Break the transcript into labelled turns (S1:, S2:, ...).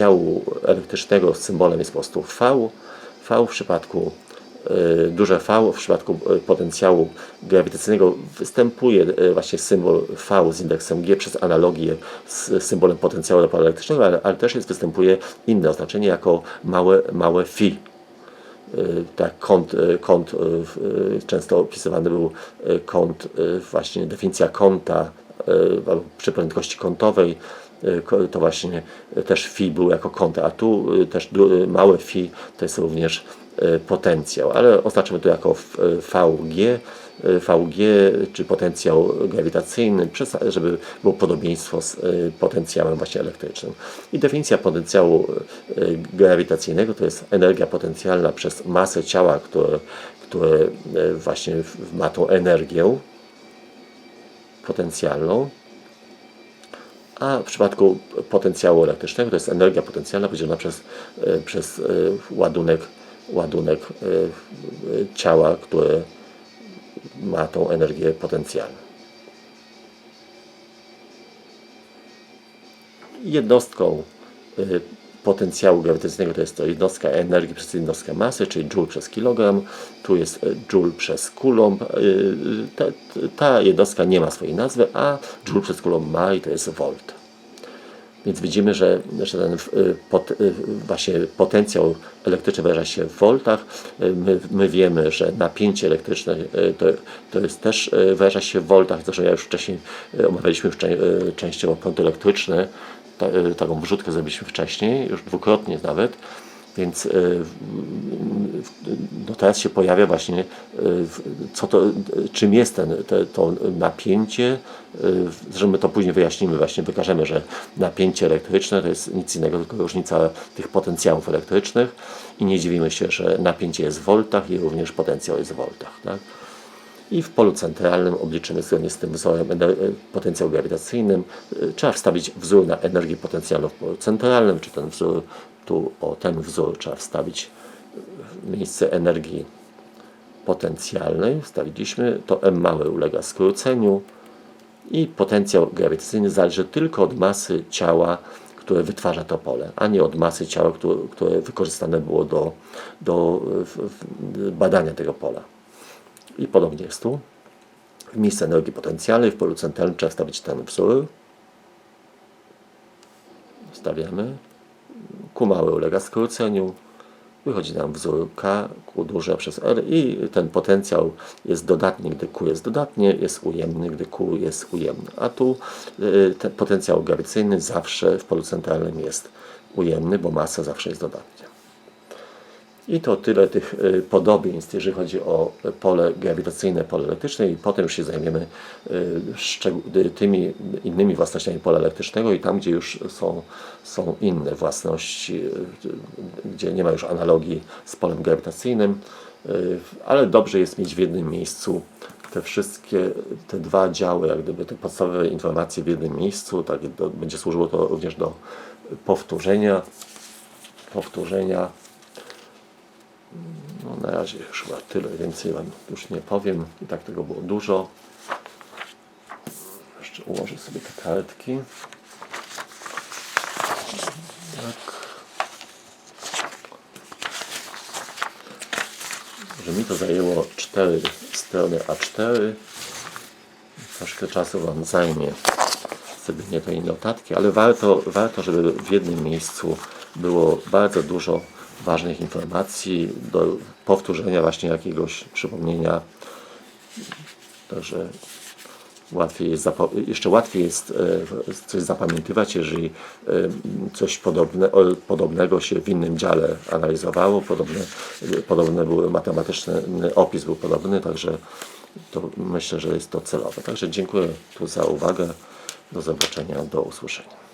S1: potencjału elektrycznego symbolem jest po prostu V. V w przypadku y, duże V w przypadku y, potencjału grawitacyjnego występuje y, właśnie symbol V z indeksem G przez analogię z symbolem potencjału pola elektrycznego, ale, ale też jest, występuje inne oznaczenie jako małe, małe. Y, tak kąt, kąt często opisywany był kąt, właśnie definicja kąta przy prędkości kątowej to właśnie y, też phi był jako kąt, a tu y, też y, małe phi to jest również y, potencjał, ale oznaczymy to jako y, VG, y, VG czy potencjał grawitacyjny, żeby było podobieństwo z y, potencjałem właśnie elektrycznym. I definicja potencjału y, grawitacyjnego to jest energia potencjalna przez masę ciała, które, które y, właśnie ma tą energię potencjalną. A w przypadku potencjału elektrycznego to jest energia potencjalna podzielona przez, y, przez y, ładunek, ładunek y, ciała, które ma tą energię potencjalną. Jednostką potencjału grawitacyjnego to jest to jednostka energii przez jednostkę masy, czyli joule przez kilogram. Tu jest y, joule przez coulomb. Y, Ta, ta jednostka nie ma swojej nazwy, a joule przez coulomb ma i to jest volt. Więc widzimy, że, że ten y, pot, właśnie potencjał elektryczny wyraża się w voltach. My, my wiemy, że napięcie elektryczne to, to jest też wyraża się w voltach. Zresztą ja już wcześniej omawialiśmy już czę- częściowo prąd elektryczny. Y, taką wrzutkę zrobiliśmy wcześniej, już dwukrotnie nawet. Więc w- no teraz się pojawia właśnie, w- co to, czym jest ten, te, to napięcie. Zresztą my to później wyjaśnimy, właśnie wykażemy, że napięcie elektryczne to jest nic innego, tylko różnica tych potencjałów elektrycznych i nie dziwimy się, że napięcie jest w voltach i również potencjał jest w voltach. Tak? I w polu centralnym obliczymy zgodnie z tym wzorem ener- potencjał grawitacyjnym. Y, Trzeba wstawić wzór na energię potencjalną w polu centralnym, czy ten wzór, tu o ten wzór trzeba wstawić w miejsce energii potencjalnej. Wstawiliśmy, to M małe ulega skróceniu i potencjał grawitacyjny zależy tylko od masy ciała, które wytwarza to pole, a nie od masy ciała, które, które wykorzystane było do, do badania tego pola. I podobnie jest tu. W miejsce energii potencjalnej w polu centralnym trzeba wstawić ten wzór. Wstawiamy. Q małe ulega skróceniu. Wychodzi nam wzór K, Q duże przez R i ten potencjał jest dodatni, gdy Q jest dodatnie, jest ujemny, gdy Q jest ujemny. A tu y, ten potencjał grawitacyjny zawsze w polu centralnym jest ujemny, bo masa zawsze jest dodatnia. I to tyle tych y, podobieństw, jeżeli chodzi o pole grawitacyjne, pole elektryczne i potem już się zajmiemy y, y, tymi innymi własnościami pola elektrycznego i tam, gdzie już są, są inne własności, gdzie nie ma już analogii z polem grawitacyjnym, ale dobrze jest mieć w jednym miejscu te wszystkie, te dwa działy, jak gdyby te podstawowe informacje w jednym miejscu, tak będzie służyło to również do powtórzenia, powtórzenia no na razie już chyba tyle, więcej Wam już nie powiem. I tak tego było dużo. Jeszcze ułożę sobie te kartki. Tak. Że mi to zajęło 4 strony A4. Troszkę czasu Wam zajmie zrobienie tej notatki, ale warto, warto, żeby w jednym miejscu było bardzo dużo ważnych informacji do powtórzenia właśnie jakiegoś przypomnienia. Także łatwiej jest jeszcze łatwiej jest e, coś zapamiętywać, jeżeli e, coś podobne, podobnego się w innym dziale analizowało, podobne, podobne były matematyczny opis był podobny, także to myślę, że jest to celowe. Także dziękuję tu za uwagę. Do zobaczenia, do usłyszenia.